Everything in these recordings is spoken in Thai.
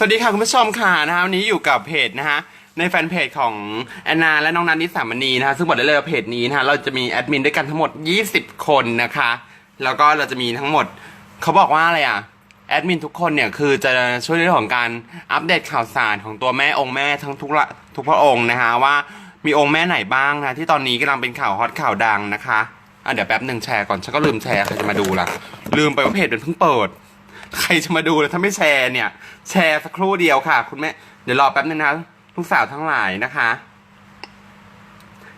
สวัสดีค่ะคุณผู้ชมค่ะนะฮะวันนี้อยู่กับเพจนะฮะในแฟนเพจของแอนนาและน้องนันนิสามณีนะฮะซึ่งบอกได้เลยว่าเพจนี้นะฮะเราจะมีแอดมินด้วยกันทั้งหมด 20 คนนะคะ แล้วก็เราจะมีทั้งหมดเขาบอกว่าอะไรอะแอดมินทุกคนเนี่ยคือจะช่วยในเรื่องของการอัปเดตข่าวสารของตัวแม่องค์แม่ทั้งทุกละทุกพระองค์นะฮะว่ามีองค์แม่ไหนบ้างนะที่ตอนนี้กำลังเป็นข่าวฮอตข่าวดังนะคะอะเดี๋ยวแป๊บหนึ่งแชร์ก่อนฉันก็ลืมแชร์ใครจะมาดูล่ะลืมไปว่าเพจมันเพิ่งเปิด ใครจะมาดูเลยถ้าไม่แชร์เนี่ย แชร์สักครู่เดียวค่ะ คุณแม่ เดี๋ยวรอแป๊บนึงนะลูกสาวทั้งหลายนะคะ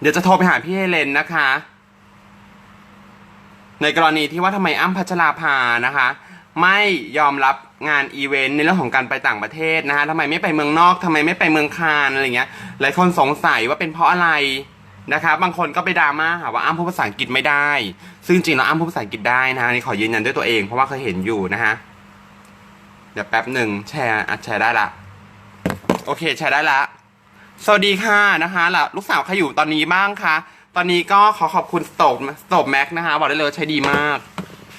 เดี๋ยวจะโทรไปหาพี่เฮเลนนะคะ ในกรณีที่ว่าทำไมอ้ำพัชราภานะคะ ไม่ยอมรับงานอีเวนต์ในเรื่องของการไปต่างประเทศนะคะทำไมไม่ไปเมืองนอกทำไมไม่ไปเมืองคานอะไรเงี้ย หลายคนสงสัยว่าเป็นเพราะอะไรนะคะบางคนก็ไปดราม่าหาว่าอ้ำพูดภาษาอังกฤษไม่ได้ ซึ่งจริงแล้วอ้ำพูดภาษาอังกฤษได้นะนี่ขอยืนยันด้วยตัวเองเพราะว่าเคยเห็นอยู่นะฮะ เดี๋ยวแป๊บหนึ่งแชร์อะแชร์ได้ละ โอเคแชร์ได้ละ สวัสดีค่ะนะคะล่ะลูกสาวใครอยู่ตอนนี้บ้างคะตอนนี้ก็ขอขอบคุณสโตบสโตบแม็กนะคะบอกได้เลยใช้ดีมาก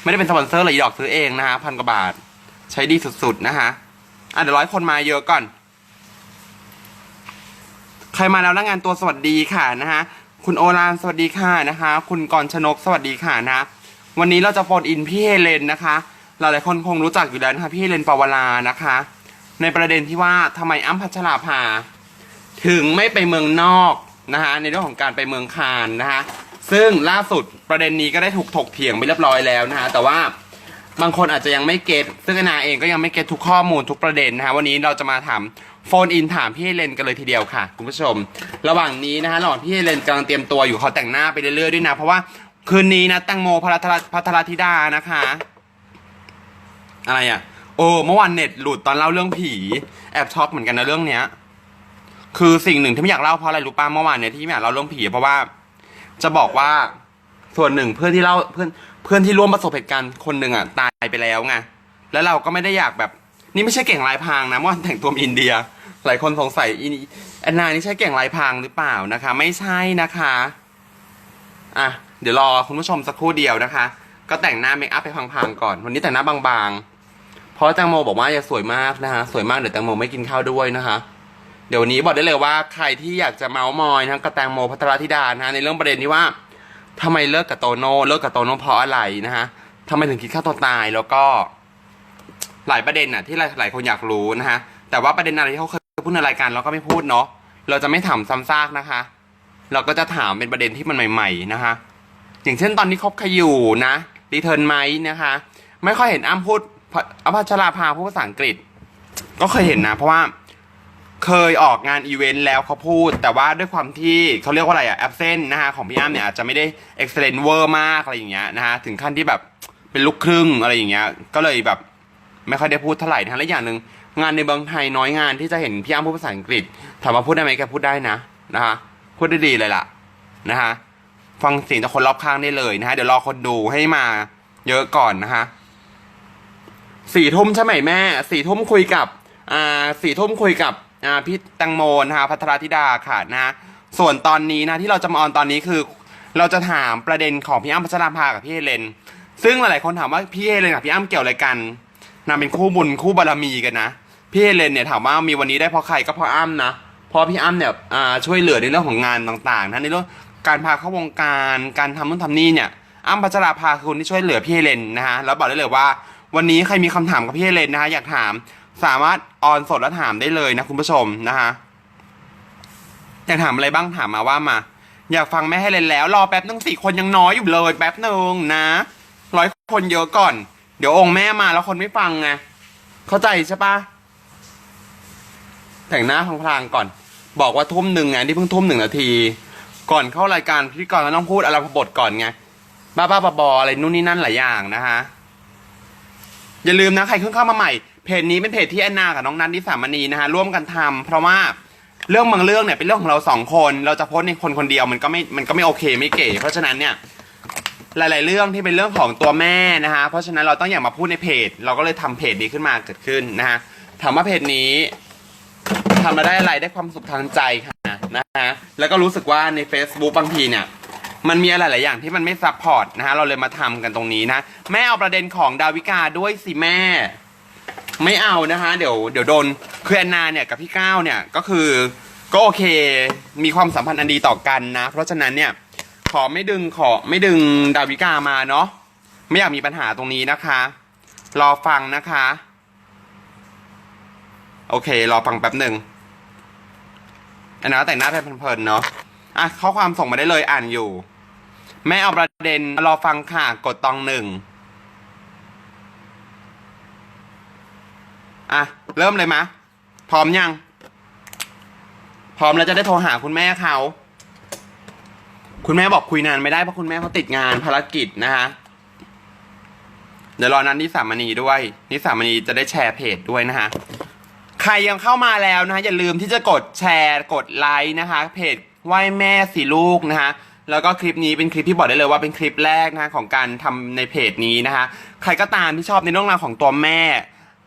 ไม่ได้เป็นสปอนเซอร์เลยดอกซื้อเองนะคะพันกว่าบาท ใช้ดีสุดๆนะคะอะเดี๋ยวร้อยคนมาเยอะก่อน ใครมาแล้วนะงานตัวสวัสดีค่ะนะคะคุณโอรานสวัสดีค่ะนะคะ คุณกรชนกสวัสดีค่ะนะ วันนี้เราจะโฟนอินพี่เฮเลนนะคะ หลายๆคนคงรู้จักอยู่แล้วนะคะพี่เลนปาวลานะคะ ในประเด็นที่ว่าทำไมอ้ำพัชราภา ถึงไม่ไปเมืองนอกนะคะในเรื่องของการไปเมืองคานนะคะซึ่งล่าสุดประเด็นนี้ก็ได้ถูกถกเถียงไปเรียบร้อยแล้วนะคะแต่ว่าบางคนอาจจะยังไม่เก็ตซึ่งนาเองก็ยังไม่เก็ตทุกข้อมูลทุกประเด็นนะคะวันนี้เราจะมาถามโฟนอินถามพี่เลนกันเลยทีเดียวค่ะ คุณผู้ชม ระหว่างนี้นะคะระหว่างพี่เฮเลนกำลังเตรียมตัวอยู่เขาแต่งหน้าไปเรื่อยๆด้วยนะ เพราะว่าคืนนี้นะแตงโมพัทรพัทรธิดานะคะ อะไรอะ โอ้เมื่อวานเน็ตหลุดตอนเล่าเรื่องผี แอบช็อกเหมือนกันนะเรื่องเนี้ย คือสิ่งหนึ่งที่ไม่อยากเล่าเพราะอะไรรู้ป่ะเมื่อวานเนี่ยที่ไม่อยากเล่าเรื่องผีเพราะว่า จะบอกว่าส่วนหนึ่งเพื่อนที่เล่าเพื่อนเพื่อนที่ร่วมประสบเหตุการณ์คนหนึ่งอะตายไปแล้วไงแล้วเราก็ไม่ได้อยากแบบ นี่ไม่ใช่เก่งลายพรางนะเมื่อวานแต่งตัวอินเดีย หลายคนสงสัยอีนี่แอนนานี่ใช่เก่งลายพรางหรือเปล่านะคะ ไม่ใช่นะคะอะเดี๋ยวรอคุณผู้ชมสักครู่เดียวนะคะ ก็แต่งหน้าเมคอัพไปพังๆก่อน วันนี้แต่งหน้าบางๆ เพราะแตงโมบอกว่าอย่าสวยมากนะคะสวยมากเดี๋ยวแตงโมไม่กินข้าวด้วยนะคะ เดี๋ยววันนี้บอกได้เลยว่าใครที่อยากจะเมาส์มอยนะกับแตงโมพัทรธิดานะฮะในเรื่องประเด็นที่ว่าทำไมเลิกกับโตโน่เลิกกับโตโน่เพราะอะไรนะฮะทำไมถึงคิดฆ่าตัวตายแล้วก็ หลายประเด็นน่ะ ที่หลายหลายคนอยากรู้นะฮะแต่ว่าประเด็นอะไรที่เขาเคยพูดในรายการเราก็ไม่พูดเนาะเราจะไม่ถามซ้ำซากนะคะ เราก็จะถามเป็นประเด็นที่มันใหม่ ๆ นะคะอย่างเช่นตอนนี้คบใครอยู่นะรีเทิร์นไหมนะคะ ไม่ค่อยเห็นอ้ำพูด อภัชราภาพูดภาษาอังกฤษ ก็เคยเห็นนะ เพราะว่าเคยออกงานอีเวนต์แล้วเขาพูด แต่ว่าด้วยความที่เขาเรียกว่าอะไรอะแอ s เซนนะฮะของพี่อ้ำเนี่ยอาจจะไม่ได้เอ็กซ์ e ลนเวอร์มากอะไรอย่างเงี้ยนะฮะถึงขั้นที่แบบเป็นลูกครึ่งอะไรอย่างเงี้ย ก็เลยแบบไม่ค่อยได้พูดเท่าไหร่นะและอย่างหนึ่งงานในเมืองไทยน้อยงานที่จะเห็นพี่อ้ำพูดภาษาอังกฤษถามว่าพูดได้ไหมแกพูดได้นะนะฮะพูดได้ดีเลยล่ะนะฮะฟังเสียงจากคนรอบข้างได้เลยนะฮะเดี๋ยวรอคนดูให้มาเยอะก่อนนะฮะ สี่ทุ่มใช่ไหมแม่สี่ทุ่มคุยกับอ่าสี่ทุ่มคุยกับอ่าพี่ตังโมนะฮะพัทรธิดาค่ะนะส่วนตอนนี้นะที่เราจะมาออนตอนนี้คือ เราจะถามประเด็นของพี่อ้ำพัชราภากับพี่เฮเลน ซึ่งหลายๆคนถามว่าพี่เฮเลนกับพี่อ้ำเกี่ยวอะไรกันนางเป็นคู่บุญคู่บารมีกันนะพี่เฮเลนเนี่ยถามว่ามีวันนี้ได้เพราะใครก็เพราะอ้ำนะเพราะพี่อ้ำเนี่ยอ่าช่วยเหลือในเรื่องของงานต่างๆนะในเรื่องการพาเข้าวงการการทำนู่นทำนี่เนี่ยอ้ำพัชราภาคือคนที่ช่วยเหลือพี่เฮเลนนะฮะแล้วบอกได้เลยว่า วันนี้ใครมีคำถามกับพี่เฮเลนนะฮะอยากถามสามารถออนสดแล้วถามได้เลยนะคุณผู้ชมนะฮะอยากถามอะไรบ้างถามมาว่ามา อยากฟังแม่ให้เลนแล้ว รอแป๊บนึงสี่คนยังน้อยอยู่เลยแป๊บนึงนะร้อยคนเยอะก่อน เดี๋ยวองค์แม่มาแล้วคนไม่ฟังไงเข้าใจใช่ปะแต่งหน้าพลางๆก่อน บอกว่าทุ่มหนึ่งไงที่เพิ่งทุ่มหนึ่งนาที ก่อนเข้ารายการพิธีกรก็ต้องพูดอะไรพบทก่อนไงบ้าๆบอๆอะไรนู่นนี่นั่นหลายอย่างนะฮะ อย่าลืมนะใครเพิ่งเข้ามาใหม่ เพจนี้เป็นเพจที่แอนนากับน้องนันนิสามณีนะฮะร่วมกันทำเพราะว่าเรื่องบางเรื่องเนี่ยเป็นเรื่องของเราสองคน เราจะโพสในคนคนเดียวมันก็ไม่มันก็ไม่โอเคไม่เก๋เพราะฉะนั้นเนี่ยหลาย ๆ เรื่องที่เป็นเรื่องของตัวแม่นะฮะเพราะฉะนั้นเราต้องอย่ามาพูดในเพจ เราก็เลยทำเพจนี้ขึ้นมาเกิดขึ้นนะฮะถามว่าเพจนี้ทำมาได้อะไรได้ความสุขทางใจค่ะนะฮะแล้วก็รู้สึกว่าใน Facebook บางทีเนี่ย มันมีอะไรหลายอย่างที่มันไม่ซัพพอร์ตนะฮะเราเลยมาทำกันตรงนี้นะ แม่เอาประเด็นของดาวิกาด้วยสิแม่ ไม่เอานะคะเดี๋ยวเดี๋ยวโดนคือแอนนาเนี่ยกับพี่ก้าวเนี่ยก็คือก็โอเค มีความสัมพันธ์อันดีต่อกันนะ เพราะฉะนั้นเนี่ยขอไม่ดึงขอไม่ดึงดาวิกามาเนาะไม่อยากมีปัญหาตรงนี้นะคะ รอฟังนะคะ โอเค รอฟังแป๊บหนึ่งอันนั้นแต่งหน้าเพลินๆเนาะอะข้อความส่งมาได้เลยอ่านอยู่ แม่เอาประเด็นรอฟังค่ะ กดตองหนึ่งอะ เริ่มเลยมะ พร้อมยัง พร้อมแล้วจะได้โทรหาคุณแม่เขา คุณแม่บอกคุยนานไม่ได้เพราะคุณแม่เขาติดงานภารกิจนะคะเดี๋ยวรอนั้นนิสามณีด้วย นิสามณีจะได้แชร์เพจด้วยนะคะใครยังเข้ามาแล้วนะคะอย่าลืมที่จะกดแชร์กดไลค์นะคะ เพจไหว้แม่สีลูกนะคะ แล้วก็คลิปนี้เป็นคลิปที่บอกได้เลยว่าเป็นคลิปแรกนะคะของการทำในเพจนี้นะคะ ใครก็ตามที่ชอบในเรื่องราวของตัวแม่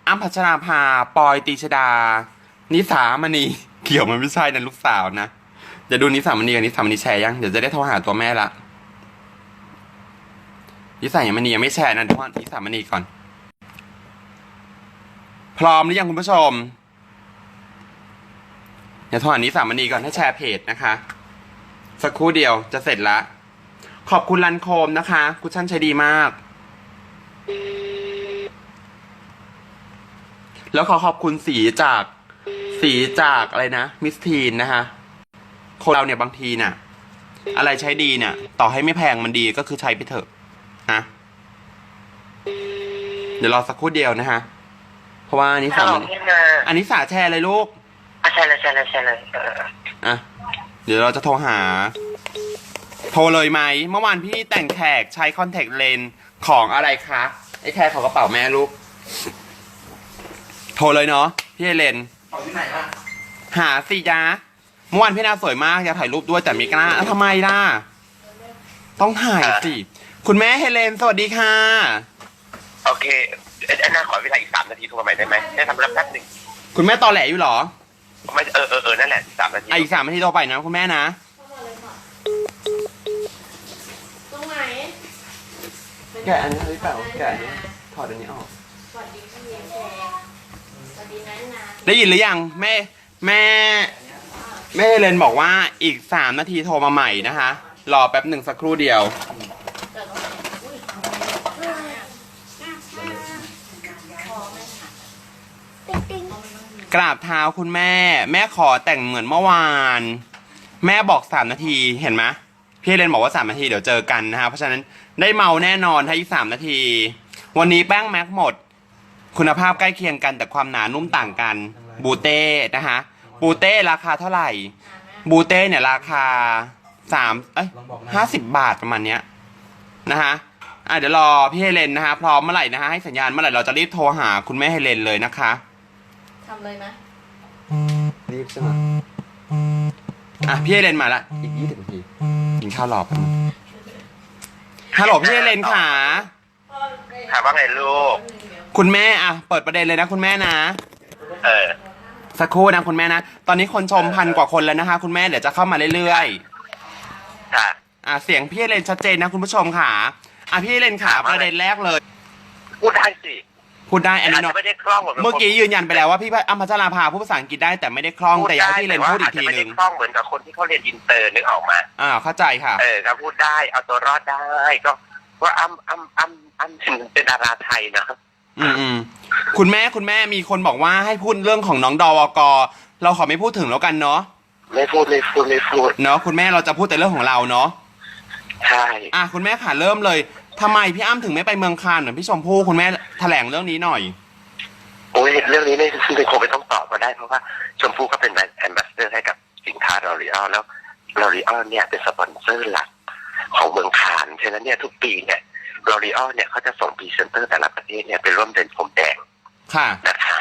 อ้ำพัชราภาปอยตีชดา นิสามณีเกี่ยวมันไม่ใช่นะลูกสาวนะเดี๋ยวดูนิสามณีกับนิสามณีแชร์ยังเดี๋ยวจะได้โทรหาตัวแม่ละนิสามณียังไม่แชร์นะทุกคนนิสามณีก่อน พร้อมหรือยังคุณผู้ชมเดี๋ยวโทรหานิสามณีก่อนให้แชร์เพจนะคะ สักครู่เดียวจะเสร็จละ ขอบคุณลันโคมนะคะคุชชั่นใช้ดีมาก แล้วขอขอบคุณสีจากสีจากอะไรนะ มิสทีนนะคะ คนเราเนี่ยบางทีน่ะ อะไรใช้ดีเนี่ย ต่อให้ไม่แพงมันดีก็คือใช้ไปเถอะนะเดี๋ยวรอสักครู่เดียวนะคะเพราะว่าอันนี้ฮัสาลโหลมันพี่นาอันนี้สาแชร์เลยลูกอะใช่เลยใช่เลยใช่เลยเอออะ เดี๋ยวเราจะโทรหา โทรเลยไหม เมื่อวานพี่แต่งแขกใช้คอนแทคเลนส์ของอะไรคะ ไอ้แขกของกระเป๋าแม่ลูก โทรเลยเนาะพี่เอเลน ของที่ไหนอะหาสิยะเมื่อวานพี่นาสวยมากอยากถ่ายรูปด้วยแต่ไม่กล้าอ้าวทำไมล่ะ ต้องถ่ายสิ คุณแม่เฮเลนสวัสดีค่ะ โอเคเอ็นนาขอเวลาอีกสามนาทีโทรมาใหม่ได้ไหมได้ทำรับแป๊บหนึ่งคุณแม่ตอแหลอยู่เหรอ ไม่เออเออเออนั่นแหละสามนาทีอะอีกสามนาทีโทรไปนะคุณแม่นะตรงไหนแกะอันนี้หรือเปล่าแกะอันนี้ ถอดอันนี้ออก สวัสดีพี่เลี้ยงแขกสวัสดีนะนะได้ยินหรือยังแม่แม่ แม่เฮเลนบอกว่าอีกสามนาทีโทรมาใหม่นะคะ รอแป๊บหนึ่งสักครู่เดียว เกิดตรงไหนอุ้ยอะไรอะขอไม่ค่ะ กราบเท้าคุณแม่ แม่ขอแต่งเหมือนเมื่อวาน แม่บอกสามนาทีเห็นไหมพี่เฮเลนบอกว่าสามนาทีเดี๋ยวเจอกันนะคะเพราะฉะนั้นได้เมาแน่นอนถ้าอีกสามนาที วันนี้แป้งแม็กหมด คุณภาพใกล้เคียงกันแต่ความหนานุ่มต่างกัน บูเต้นะคะบูเต้ราคาเท่าไหร่ บูเต้เนี่ยราคาสามเอ้ยห้าสิบบาทประมาณเนี้ยนะคะอะเดี๋ยวรอพี่เฮเลนนะคะพร้อมเมื่อไหร่นะคะให้สัญญาณเมื่อไหร่เราจะรีบโทรหาคุณแม่เฮเลนเลยนะคะ ทำเลยไหมรีบใช่ไหมอะพี่เฮเลนมาละอีกยี่สิบนาทีกินข้าวรอแป๊บนึงฮัลโหลพี่เฮเลนค่ะ ถามว่าไงลูก คุณแม่อะเปิดประเด็นเลยนะคุณแม่นะ เออ สักครู่นะคุณแม่นะ ตอนนี้คนชมพันกว่าคนแล้วนะคะ คุณแม่เดี๋ยวจะเข้ามาเรื่อยๆค่ะ อะเสียงพี่เลนชัดเจนนะคุณผู้ชมค่ะ อะพี่เลนค่ะ ประเด็นแรกเลย พูดได้สิ พูดได้อันนี้อาจเนาะจะไม่ได้คล่องเหมือนเมื่อกี้ยืนยันไปแล้วว่าพี่อัมพัชราภาพูดภาษาอังกฤษได้แต่ไม่ได้คล่องแต่อยากให้พี่เลนพูดอีกทีไม่หได้นึ่งคล่องเหมือนกับคนที่เขาเรียนอินเตอร์นึกออกมาอ่าเข้าใจค่ะ เออก็พูดได้เอาตัวรอดได้ก็ว่าอ้ำอ้ำอ้ำอ้ำเป็นดาราไทยนะอืมอืมคุณแม่คุณแม่มีคนบอกว่าให้พูดเรื่องของน้องดอวกเราขอไม่พูดถึงแล้วกันเนาะไม่พูดไม่พูดไม่พูดเนาะคุณแม่เราจะพูดแต่เรื่องของเราเนาะใช่อะคุณแม่ค่ะเริ่มเลย ทำไมพี่อ้ำถึงไม่ไปเมืองคานเหมือนพี่ชมพู่คุณแม่แถลงเรื่องนี้หน่อย โอ้ยเรื่องนี้ไม่ไม่คงไม่ต้องตอบก็ได้ เพราะว่าชมพู่ก็เป็นแบรนด์แอมบาสเดอร์ให้กับสินค้าลอรีออลแล้วลอรีออลเนี่ยเป็นสปอนเซอร์หลักของเมืองคานฉะนั้นเนี่ยทุกปีเนี่ยลอรีออลเนี่ยเขาจะส่งพรีเซนเตอร์แต่ละประเทศเนี่ยไปร่วมเดินพรมแดงค่ะ นะคะ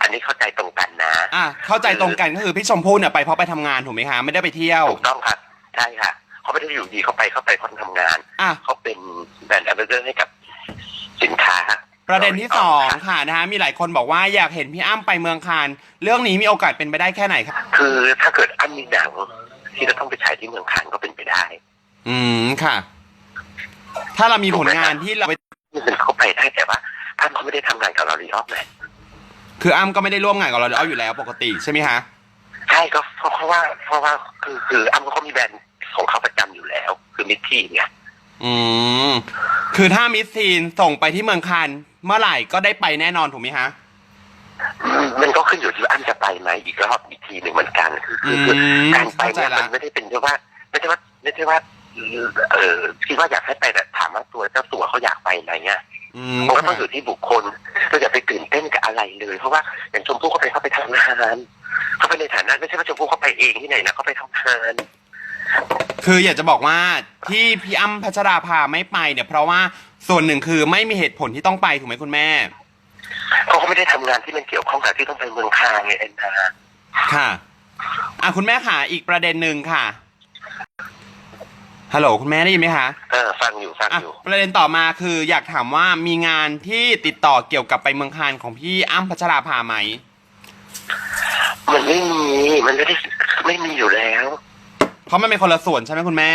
อันนี้เข้าใจตรงกันนะอะเข้าใจตรงกันก็คือพี่ชมพู่เนี่ยไปเพราะไปทำงานถูกไหมคะไม่ได้ไปเที่ยว ถูกต้องครับใช่ค่ะ เขาไม่ได้อยู่ดีเขาไปเขาไปเพราะทำงาน อะ เขาเป็นแบรนด์แอมบาสเดอร์ให้กับสินค้าประเด็นที่สองค่ะค่ะนะฮะมีหลายคนบอกว่าอยากเห็นพี่อ้ำไปเมืองคานเรื่องนี้มีโอกาสเป็นไปได้แค่ไหนครับ คือถ้าเกิดอ้ำมีหนังที่จะต้องไปฉายที่เมืองคานก็เป็นไปได้อืมค่ะ ถ้าเรามีผลงานที่เราไปมันเขาไปได้แต่ว่าอ้ำเขาไม่ได้ทำงานกับลอรีออลไงคืออ้ำก็ไม่ได้ร่วมงานกับเราอ้ออยู่แล้วปกติใช่ไหมคะใช่ก็เพราะเพราะว่าเพราะว่าคือคืออ้ำเขามีแบรนด์ ของเขาประจำอยู่แล้ว คือมิตทีเนี่ยอืมคือถ้ามิสซีนส่งไปที่เมืองคานเมื่อไหร่ก็ได้ไปแน่นอนถูกไหมคะมันก็ขึ้นอยู่ที่ว่าอ้ำจะไปไหมอีกรอบอีกทีหนึ่งเหมือนกันคือคือคืออืมการไปเนี่ยเข้าใจละมันไม่ได้เป็นแค่ว่าไม่ใช่ว่าไม่ใช่ว่าเออคิดว่าอยากให้ไปแต่ถามว่าตัวเจ้าตัวเขาอยากไปไหมเนี่ยอืมมันก็ต้องอยู่ที่บุคคลเราอย่าไปตื่นเต้นกับอะไรเลย เพราะว่าอย่างชมพู่เขาไปเขาไปทำงานเขาไปในฐานะไม่ใช่ว่าชมพู่เขาไปเองที่ไหนนะเขาไปทำงาน คืออยากจะบอกว่าที่พี่อ้ำพัชราภาไม่ไปเนี่ยเพราะว่าส่วนหนึ่งคือไม่มีเหตุผลที่ต้องไปถูกไหมคุณแม่ เขาก็ไม่ได้ทำงานที่มันเกี่ยวข้องกับที่ต้องไปเมืองคานไงแอนนาค่ะ อะคุณแม่ค่ะ อีกประเด็นหนึ่งค่ะ ฮัลโหลคุณแม่ได้ยินไหมคะ เออฟังอยู่ฟังอะอยู่ ประเด็นต่อมาคืออยากถามว่ามีงานที่ติดต่อเกี่ยวกับไปเมืองคานของพี่อ้ำพัชราภาไหม มันไม่มีมันไม่ได้ไม่มีอยู่แล้ว เพราะมันเป็นคนละส่วนใช่ไหมคุณแม่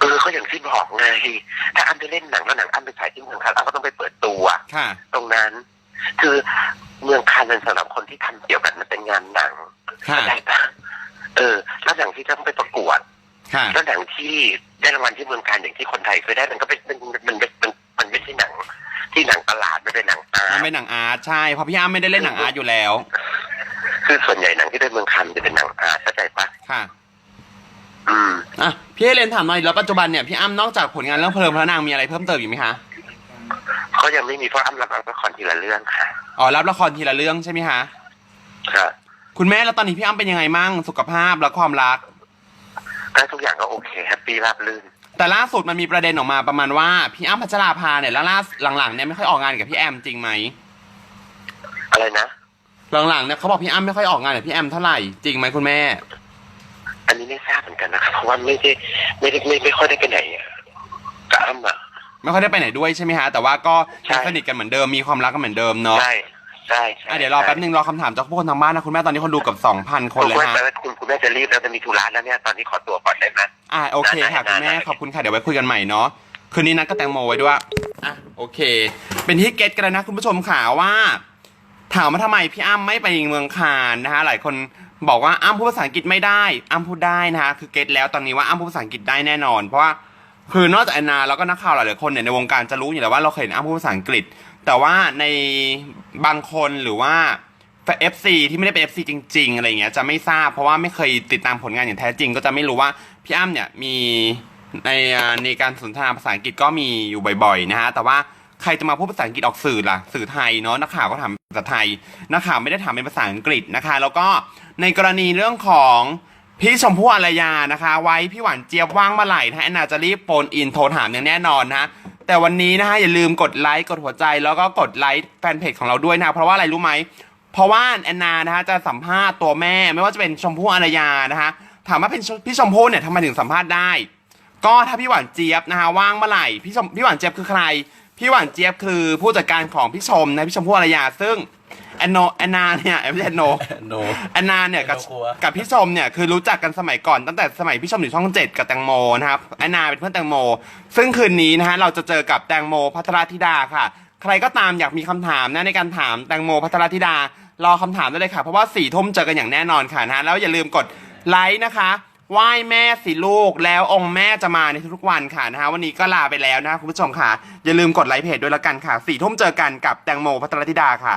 เออก็อย่างที่บอกไงถ้าอ้ำไปเล่นหนังแล้วหนังอ้ำไปฉายที่เมืองคานอ้ำก็ต้องไปเปิดตัว ค่ะ ตรงนั้น คือเมืองคานเป็นสำหรับคนที่ทำเกี่ยวกับมันเป็นงานหนังค่ะเข้าใจปะเออ แล้วหนังที่ต้องไปประกวด ค่ะ แล้วหนังที่ได้รางวัลที่เมืองคานอย่างที่คนไทยเคยได้มันก็เป็นมันมันมันมันมันไม่ใช่หนัง ที่หนังตลาดมันเป็นหนังอามันร์ตเป็นหนังอาร์ตใช่เพราะพี่อ้ำไม่ได้เล่นหนังอาร์ตอยู่แล้ว คือส่วนใหญ่หนังที่ได้เมืองคานมันจะเป็นหนังอาร์ตเข้าใจปะค่ะ อืมอะพี่เอเลนถามหน่อยแล้วปัจจุบันเนี่ยพี่อ้ำนอกจากผลงานเรื่องเพลิงพระนางมีอะไรเพิ่มเติมอีกไหมคะเขายังไม่มีเพราะอ้ำรับละครทีละเรื่องค่ะอ๋อรับละครทีละเรื่องใช่ไหมคะค่ะคุณแม่แล้วตอนนี้พี่อ้ำเป็นยังไงมั่งสุขภาพและความรักก็ทุกอย่างก็โอเคแฮปปี้ราบรื่นแต่ล่าสุดมันมีประเด็นออกมาประมาณว่าพี่อ้ำพัชราภาเนี่ยแล้วล่าหลังๆเนี่ยไม่ค่อยออกงานกับพี่แอมจริงไหมอะไรนะหลังๆเนี่ยเขาบอกพี่อ้ำไม่ค่อยออกงานกับพี่แอมเท่าไหร่จริงไหมคุณแม่อั นนี้ไม่ทราบเหมือนกันนะครับเพราะว่าไม่ได้ไม่ได้ไม่ไม่ค่อยได้ไปไหนอะกับอ้ำอะไม่ค่อยได้ไปไหนด้วยใช่ไหมฮะ แต่ว่าก็ใช่ยังสนิทกันเหมือนเดิมมีความรักกันเหมือนเดิมเนาะใช่ใช่ใช่อะเดี๋ยวรอแป๊บนึงรอคำถามจากพวกคนทางบ้านนะคุณแม่ตอนนี้คนดูเกับสองพันคนเลยณฮะแม่คุณคุณแม่จะรีบแล้วจะมีธุระแล้วเนี่ยตอนนี้ขอตัวก่อนได้ไหมอะโอเคค่ะได้คุณแม่ได้ขอบคุณค่ะเดี๋ยวไว้คุยกันใหม่เนาะคืนนี้นัดก็แตงโมไว้ด้วยอะโอเค เป็นที่เก็ตกันแล้วนะคุณผู้ชมค่ะว่า ถามว่าทำไมพี่อ้ำไม่ไปเมืองคานนะฮะหลายคน บอกว่าอ้ำพูดภาษาอังกฤษไม่ได้อ้ำพูดได้นะฮะคือเก็ตแล้วตอนนี้ว่าอ้ำพูดภาษาอังกฤษได้แน่นอน เพราะว่าคือนอกจากแอนนาแล้วก็นักข่าวหลายๆคนเนี่ยในวงการจะรู้อยู่แล้วว่าเราเคยเห็นอ้ำพูดภาษาอังกฤษ แต่ว่าในบางคนหรือว่า FC ที่ไม่ได้เป็น FC จริง ๆ อะไรเงี้ยจะไม่ทราบเพราะว่าไม่เคยติดตามผลงานอย่างแท้จริง ก็จะไม่รู้ว่าพี่อ้ำเนี่ยมีในในการสนทนาภาษาอังกฤษก็มีอยู่บ่อยๆนะฮะแต่ว่าใครจะมาพูดภาษาอังกฤษออกสื่อล่ะสื่อไทยเนาะนักข่าวก็ถามภาษาไทยนักข่าวไม่ได้ถามเป็นภาษาอังกฤษนะคะ แล้วก็ ในกรณีเรื่องของพี่ชมพู่อารยานะคะ ไว้พี่หวานเจี๊ยบว่างเมื่อไหร่นะแอนนาจะรีบโฟนอินโทรถามอย่างแน่นอนนะแต่วันนี้นะฮะอย่าลืมกดไลค์กดหัวใจแล้วก็กดไลค์แฟนเพจของเราด้วยนะเพราะว่าอะไรรู้ไหมเพราะว่าแอนนานะฮะจะสัมภาษณ์ตัวแม่ ไม่ว่าจะเป็นชมพู่อารยานะฮะถามว่าเป็นพี่ชมพู่เนี่ยทำไมถึงสัมภาษณ์ได้ ก็ถ้าพี่หวานเจี๊ยบนะฮะว่างเมื่อไหร่พี่ชมพี่หวานเจี๊ยบคือใคร พี่หวานเจี๊ยบคือผู้จัดการของพี่ชมนะพี่ชมพู่อารยาซึ่ง แอนโนแอนนาเนี่ยไม่ใช่แอนโนโน แอนนาเนี่ยกับไม่ต้องกลัว กับพี่ชมเนี่ยคือรู้จักกันสมัยก่อนตั้งแต่สมัยพี่ชมอยู่ช่องเจ็ดกับแตงโมนะครับแอนนาเป็นเพื่อนแตงโม ซึ่งคืนนี้นะฮะเราจะเจอกับแตงโมพัทรธิดาค่ะ ใครก็ตามอยากมีคำถามนะในการถามแตงโมพัทรธิดารอคำถามได้เลยค่ะ เพราะว่าสี่ทุ่มเจอกันอย่างแน่นอนค่ะนะฮะแล้วอย่าลืมกดไลค์นะคะไหว้แม่สิลูกแล้วองค์แม่จะมาในทุกๆวันค่ะนะฮะวันนี้ก็ลาไปแล้วนะคุณผู้ชมค่ะ อย่าลืมกดไลค์เพจด้วยละกันค่ะสี่ทุ่มเจอกันกับแตงโมพัทรธิดาค่ะ